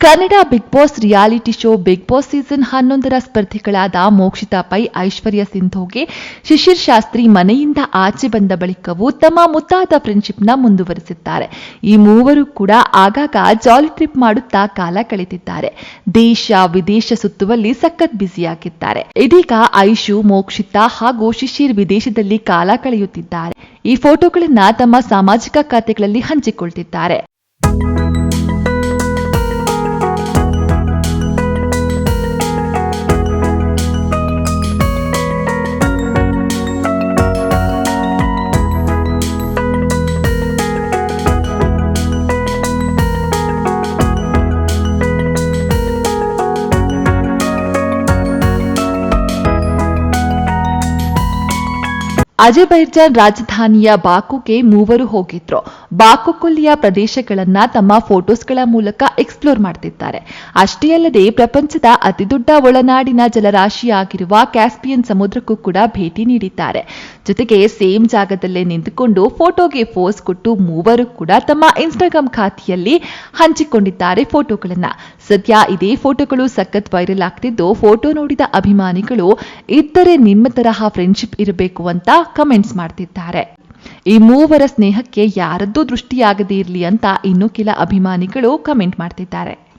Kannada big boss reality show big boss season ಹನ್ನೊಂದರ ಸ್ಪರ್ಧಿಗಳಾದ ಮೋಕ್ಷಿತಾ ಪೈ, ಐಶ್ವರ್ಯ ಸಿಂಧೋಗೆ ಶಿಶಿರ್ ಶಾಸ್ತ್ರಿ ಮನೆಯಿಂದ ಆಚೆ ಬಂದ ಬಳಿಕವೂ ತಮ್ಮ ಮುತ್ತಾದ ಫ್ರೆಂಡ್ಶಿಪ್ನ ಮುಂದುವರೆಸಿದ್ದಾರೆ. ಈ ಮೂವರು ಕೂಡ ಆಗಾಗ ಜಾಲಿ ಟ್ರಿಪ್ ಮಾಡುತ್ತಾ ಕಾಲ ಕಳೆದಿದ್ದಾರೆ. ದೇಶ ವಿದೇಶ ಸುತ್ತುವಲ್ಲಿ ಸಖತ್ ಬ್ಯುಸಿಯಾಗಿದ್ದಾರೆ. ಇದೀಗ ಐಶು, ಮೋಕ್ಷಿತಾ ಹಾಗೂ ಶಿಶಿರ್ ವಿದೇಶದಲ್ಲಿ ಕಾಲ ಕಳೆಯುತ್ತಿದ್ದಾರೆ. ಈ ಫೋಟೋಗಳನ್ನ ತಮ್ಮ ಸಾಮಾಜಿಕ ಖಾತೆಗಳಲ್ಲಿ ಹಂಚಿಕೊಳ್ತಿದ್ದಾರೆ. ಅಜರ್ಬೈಜಾನ್ ರಾಜಧಾನಿಯ ಬಾಕುಗೆ ಮೂವರು ಹೋಗಿದ್ರು. ಬಾಕು ಕೊಲ್ಲಿಯ ಪ್ರದೇಶಗಳನ್ನ ತಮ್ಮ ಫೋಟೋಸ್ಗಳ ಮೂಲಕ ಎಕ್ಸ್ಪ್ಲೋರ್ ಮಾಡ್ತಿದ್ದಾರೆ. ಅಷ್ಟೇ ಅಲ್ಲದೆ ಪ್ರಪಂಚದ ಅತಿದೊಡ್ಡ ಒಳನಾಡಿನ ಜಲರಾಶಿಯಾಗಿರುವ ಕ್ಯಾಸ್ಪಿಯನ್ ಸಮುದ್ರಕ್ಕೂ ಕೂಡ ಭೇಟಿ ನೀಡಿದ್ದಾರೆ. ಜೊತೆಗೆ ಸೇಮ್ ಜಾಗದಲ್ಲೇ ನಿಂತುಕೊಂಡು ಫೋಟೋಗೆ ಫೋಸ್ ಕೊಟ್ಟು ಮೂವರು ಕೂಡ ತಮ್ಮ ಇನ್ಸ್ಟಾಗ್ರಾಮ್ ಖಾತೆಯಲ್ಲಿ ಹಂಚಿಕೊಂಡಿದ್ದಾರೆ ಫೋಟೋಗಳನ್ನ. ಸದ್ಯ ಇದೇ ಫೋಟೋಗಳು ಸಖತ್ ವೈರಲ್ ಆಗ್ತಿದ್ದು, ಫೋಟೋ ನೋಡಿದ ಅಭಿಮಾನಿಗಳು ಇದ್ದರೆ ನಿಮ್ಮ ತರಹ ಫ್ರೆಂಡ್ಶಿಪ್ ಇರಬೇಕು ಅಂತ ಕಮೆಂಟ್ಸ್ ಮಾಡ್ತಿದ್ದಾರೆ. ಈ ಮೂವರ ಸ್ನೇಹಕ್ಕೆ ಯಾರದ್ದೂ ದೃಷ್ಟಿಯಾಗದೇ ಇರಲಿ ಅಂತ ಇನ್ನು ಕೆಲ ಅಭಿಮಾನಿಗಳು ಕಮೆಂಟ್ ಮಾಡ್ತಿದ್ದಾರೆ.